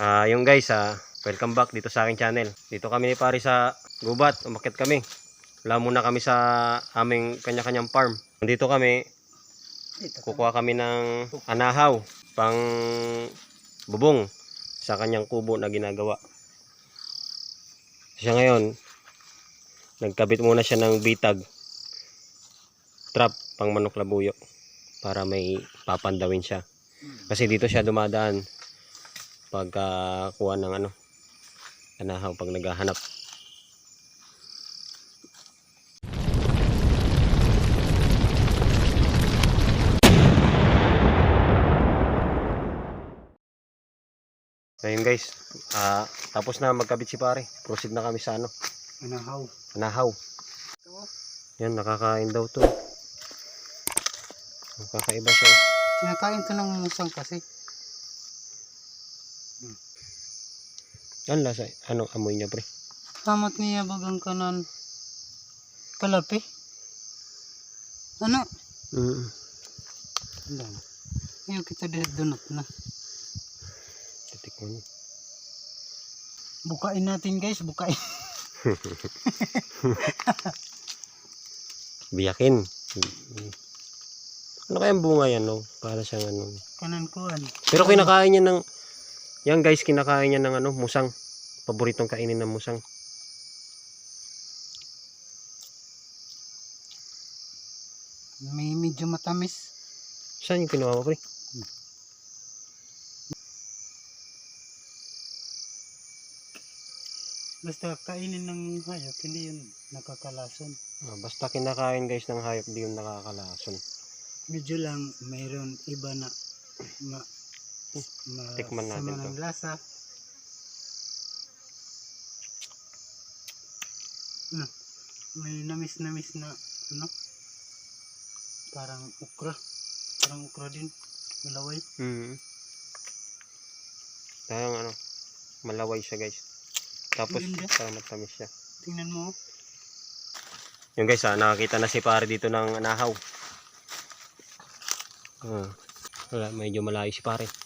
Ah, yung guys, ah, welcome back dito sa aking channel. Dito kami ni pare sa gubat, umakyat kami. Wala muna kami sa aming kanya-kanyang farm. Nandito kami, kukuha kami ng anahaw, pang bubong sa kanyang kubo na ginagawa. Siya ngayon, nagkabit muna siya ng bitag trap pang manok labuyo para may papandawin siya. Kasi dito siya dumadaan pagka kuha ng ano anahaw pag naghahanap. Ayun guys, ah, tapos na magkabit si pare. Proceed na kami sa ano, Anahaw. anahaw. Yan, nakakain daw to. Nakakaiba siya. Sinakain to ng musang kasi. Ano lasa? Ano amoy niya pre? Kamat niya bagang kanan. Kalapi. Ano? Mm. Wala. Ayaw kita dahil donut na. Titikman. Bukain natin guys, bukain. Biyakin. Ano kayang bunga yan, no? Para siyang ano. Kanan kuan. Pero kinakain niya ng... Yan guys, kinakain niya ng ano, musang. Paboritong kainin ng musang. May medyo matamis. Saan yung kinuha mo, pre? Basta kainin ng hayop, hindi yun nakakalason. Ah, basta kinakain guys ng hayop, di yung nakakalason. Medyo lang mayroon iba na ma Tikman natin to. lasa. Hmm. May namis-namis na ano? Parang ukra. Parang ukra din. Malaway. Mm. Parang ano, malaway siya guys. Tapos Maganda. parang matamis siya. Tingnan mo. oh. Yung guys ha, nakakita na si pare dito ng anahaw. Ah, wala, medyo malayo si pare.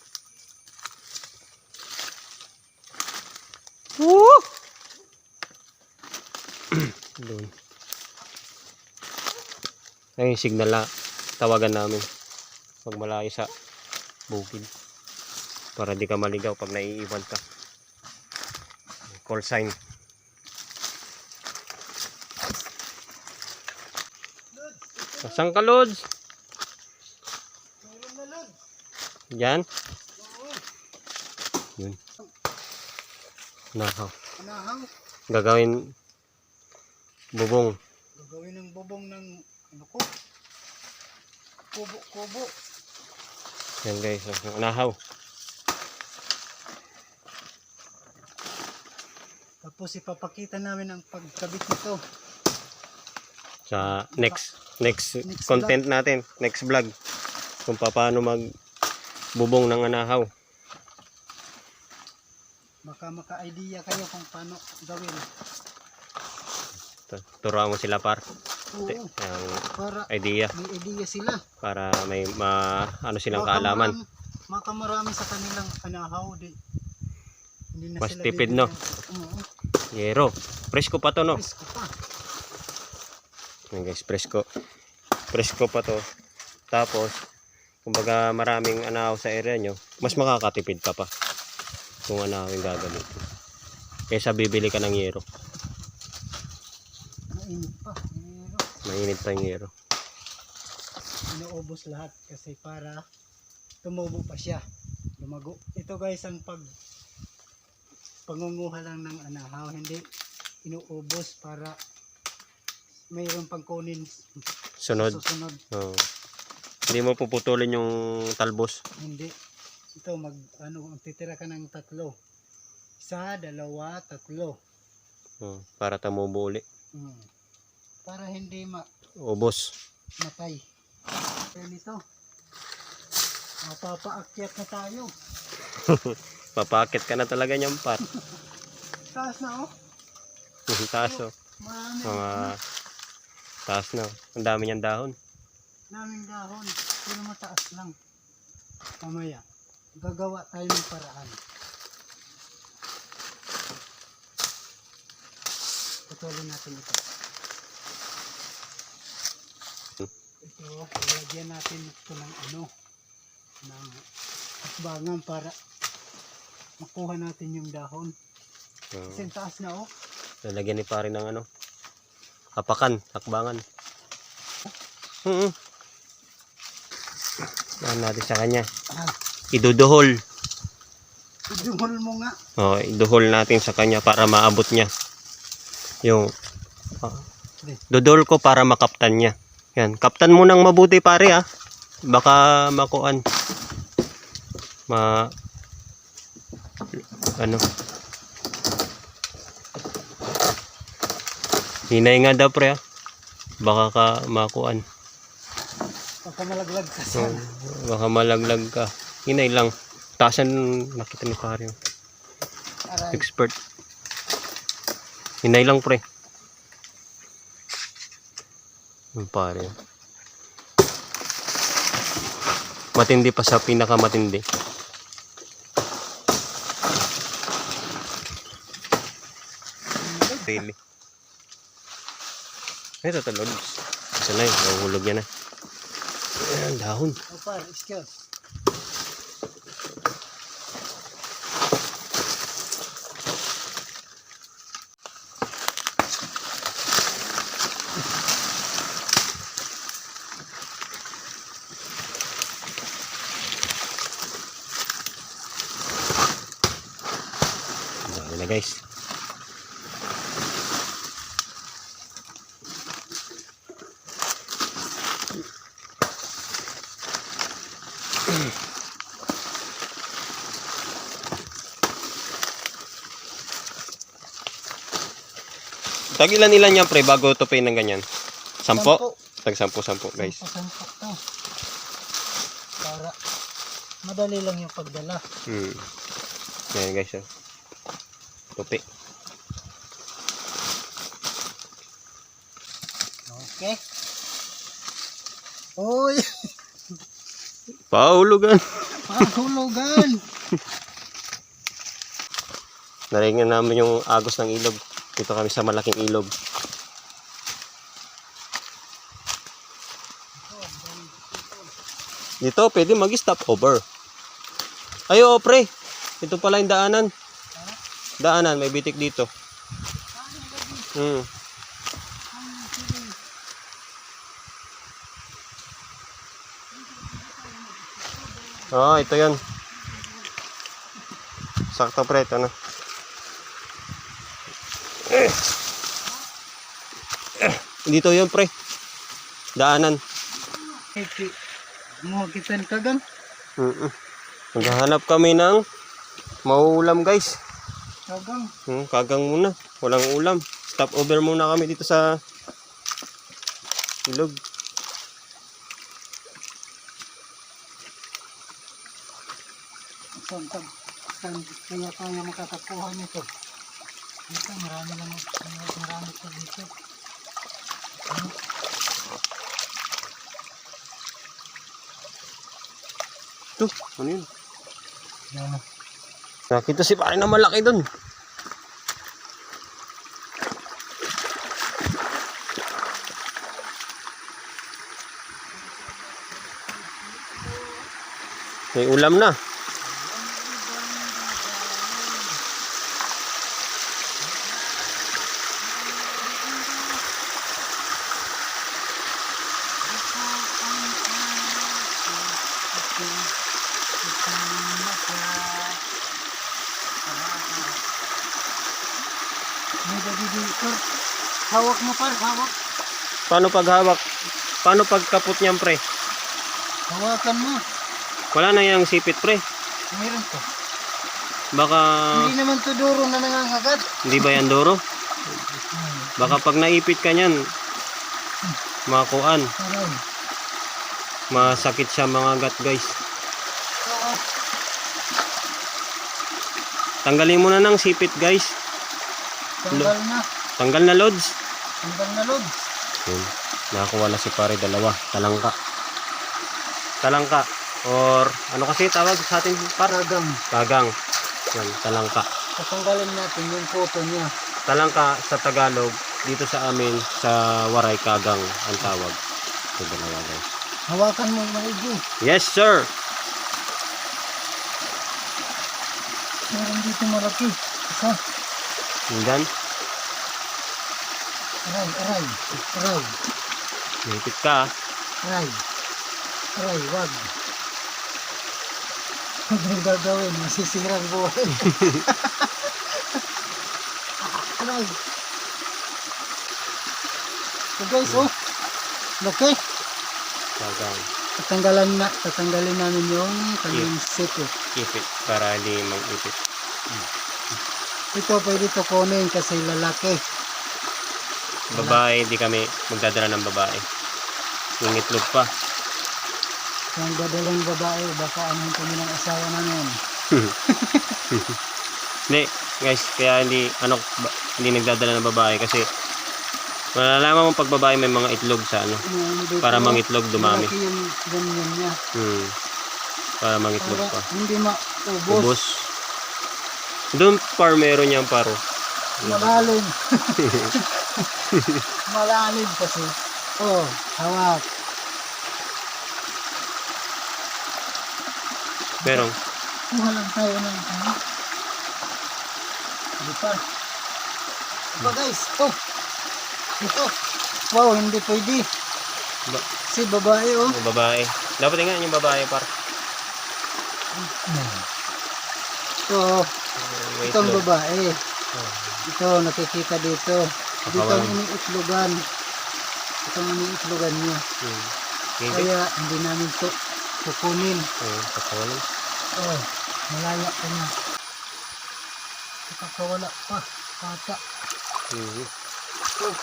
Yung signal na tawagan namin pag malayo sa bukid. Para di ka maligaw pag naiiwan ka. Call sign. Saan ka, Lods? Mayroon na lod. Yan? Oo. Yun. Nakaw. Anahaw. Gagawin bubong. Gagawin ng bubong ng ano ko. Kubo-kubo. Yan guys. oh, Nahaw. Tapos ipapakita namin ang pagkabit nito. Sa next next Next content natin. Next vlog. Kung paano mag bubong ng anahaw. Maka maka-idea kayo kung paano gawin. Tu- Turuan mo sila par. Te- Ang para idea may idea sila. para may ma ano silang Baka kaalaman. marami- Baka marami sa kanilang anahaw di. Hindi na Mas sila tipid, no? Oo, Yero. Presko pa to no. presko pa. Yan guys, presko. Presko pa to. Tapos, kumbaga maraming anahaw sa area nyo, mas makakatipid ka pa kung anahaw yung gagamitin. Kaysa bibili ka ng yero. Mainit pa. Pero Mainit pa yung yero. inuubos lahat kasi para tumubo pa siya. Lumago. Ito guys ang pag pangunguha lang ng anahaw, hindi inuubos para mayroon pang kunin Sunod. susunod. Oo. Hindi mo puputulin yung talbos. Hindi. Ito mag ano, titira ka ng tatlo. Isa, dalawa, tatlo. Oo, para tumubo uli. Mm. Para hindi ma ubos. Matay. Kaya nito. Mapapaakyat na tayo. Papakit ka na talaga niyan par. taas na oh. taas oh. Mga ano. taas na. Oh. Ang dami niyang dahon. Daming dahon. Pero mataas lang. Mamaya. Gagawa tayo ng paraan. Putulin natin ito. Ito, ilagyan natin ito ng ano, ng hakbangan para makuha natin yung dahon. Uh, Kasi taas na oh. lalagyan ni pare ng ano. Hapakan, hakbangan. Hmm. Yan natin sa kanya. Ah, Iduduhol. idumol mo nga. Oh, iduhol natin sa kanya para maabot niya. Yung ah, dudol ko para makaptan niya. Yan, kaptan mo nang mabuti pare ah. Baka makuan. Ma ano? Hinay nga daw pre ah. Baka ka makuan. Baka malaglag ka So, baka malaglag ka. Hinay lang. Taasan nakita ni pare. oh. expert. Hinay lang pre. Yung pare. Matindi pa sa pinakamatindi. Really. Ito talod. Isa na yun. Nahuhulog niya na. Ayan, dahon. O par, skills. Dami na guys. Tag ilan ilan yan pre bago tupin ng ganyan? Sampo? Tag sampo sampo guys. Sampo to. Para madali lang yung pagdala. Hmm. Ayan guys. Oh. Tupi. Okay. Oy, Paulugan. pahulugan. Naringan namin yung agos ng ilog. Dito kami sa malaking ilog. Dito, pwede mag-stop over. Ay, oo, pre. Ito pala yung daanan. Daanan, may bitik dito. Hmm. Ah, ito yan. Sakto pre, ito na. Dito yun pre. Daanan. Mo kita kagang. Mm Maghahanap kami ng mauulam guys. Kagang. Hmm, kagang muna. Walang ulam. Stop over muna kami dito sa ilog. Saan kaya tayo makakakuha nito? Dito, marami naman. Marami pa dito. Ano? Ito, ano yun? Yan. Nakita si pare na malaki dun. May ulam na. May dito. Hawak mo par, hawak. Paano paghawak? Paano pagkapot niyan, pre? Hawakan mo. Wala na yung sipit, pre. Meron to. Baka Hindi naman to duro na nangangagat. hindi ba yan? Hmm. Baka pag naipit ka niyan, makuan, masakit siya mga gat, guys. Tanggalin mo na ng sipit, guys. Tanggal na. Tanggal na loads. Tanggal na lod. Yun. Nakakuha na si pare dalawa. Talangka. Talangka. Or ano kasi tawag sa atin par? Kagang. Kagang. Yan, talangka. Tatanggalin natin yung puto niya. Talangka sa Tagalog, dito sa amin sa Waray Kagang ang tawag. Ito dalawa guys. Hawakan mo maigi. Yes sir! Meron dito malaki. Isa. Hanggan. Aray, aray. Aray. Nipit ka ah. Aray. Aray, wag. Huwag mong gagawin. Masisirang buhay. aray. So guys, oh. Laki. Kagang. Tatanggalan na, tatanggalin namin yung kanyang sipit. Ipit para hindi mag-ipit. Ito pwede to kunin kasi lalaki. Babae, hindi kami magdadala ng babae. Yung itlog pa. Yung dadalang babae, baka anong kami ng asawa namin. Hindi, guys, kaya hindi, ano, hindi nagdadala ng babae kasi malalaman mo pag babae may mga itlog sa ano. Dito, Para mangitlog dumami. Yung ganyan niya. Hmm. Para mangitlog Para pa. hindi maubos. Ubos. Doon par meron niyang paro. Malalim. Malalim kasi. Oh, hawak. Pero, Kuha lang tayo ng ano. Hindi pa. Ito guys. Oh. Ito. Wow, hindi pwede. ba, Si babae oh. yung babae. Dapat nga yung babae par. Ito. May Itong itlog. babae. Oh. Ito, nakikita dito. Dito ang Kawalan. iniitlogan. Ito ang iniitlogan niya. Hmm. Hindi. Kaya hindi namin to kukunin. Oh, pakawalan. Oh, malaya pa niya. Nakakawala pa. Pata. Mhm. Oh,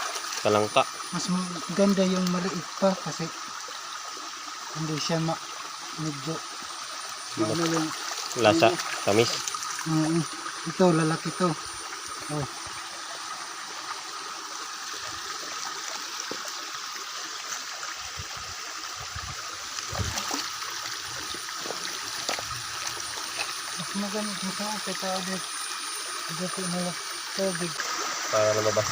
Kalangka. mas ganda yung maliit pa kasi hindi siya ma medyo ano Lasa. Tamis. mm, ito lalaki to oh mas maganit mo sa ako tao dito dito na tubig Para lumabas.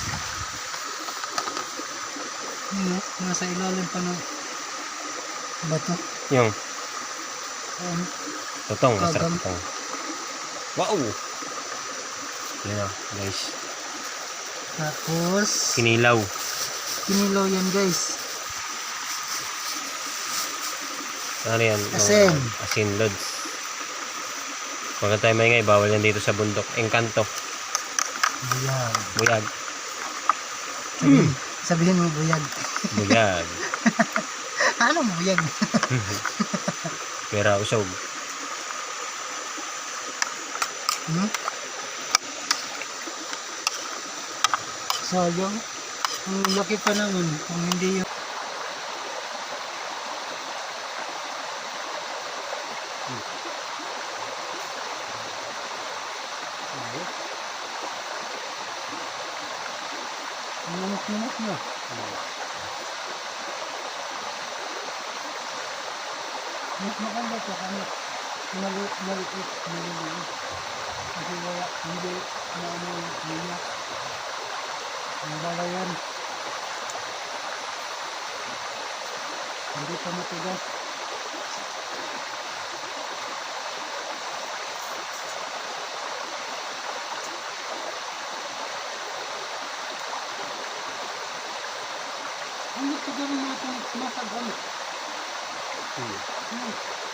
Ano, nasa ilalim pa ng bato. Yung. Um, Totong. Masarap totong. Wow! Yan na, guys. tapos, Kinilaw. kinilaw yan guys. Ano yan? Mga Asin. Asin loads. Huwag tayo maingay. Bawal yan dito sa bundok. Engkanto. Buyag. Buyag. Sabihin, sabihin mo buyag. Buyag. Anong buyag? Pera usog. Hmm? Sayang. Ang laki pa naman kung hindi yung Minus-minus na. Mas maganda sa kanya. Maliit, maliit, maliit. Kasi wala, hindi na ano yung minyak. Nagala yan. Hindi pa matigas. Ito gawin natin masagal? Hmm. Hmm.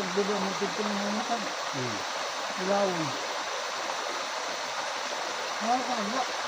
Pagbulo mo dito ng mga matag? Hmm. Ilawin. Ano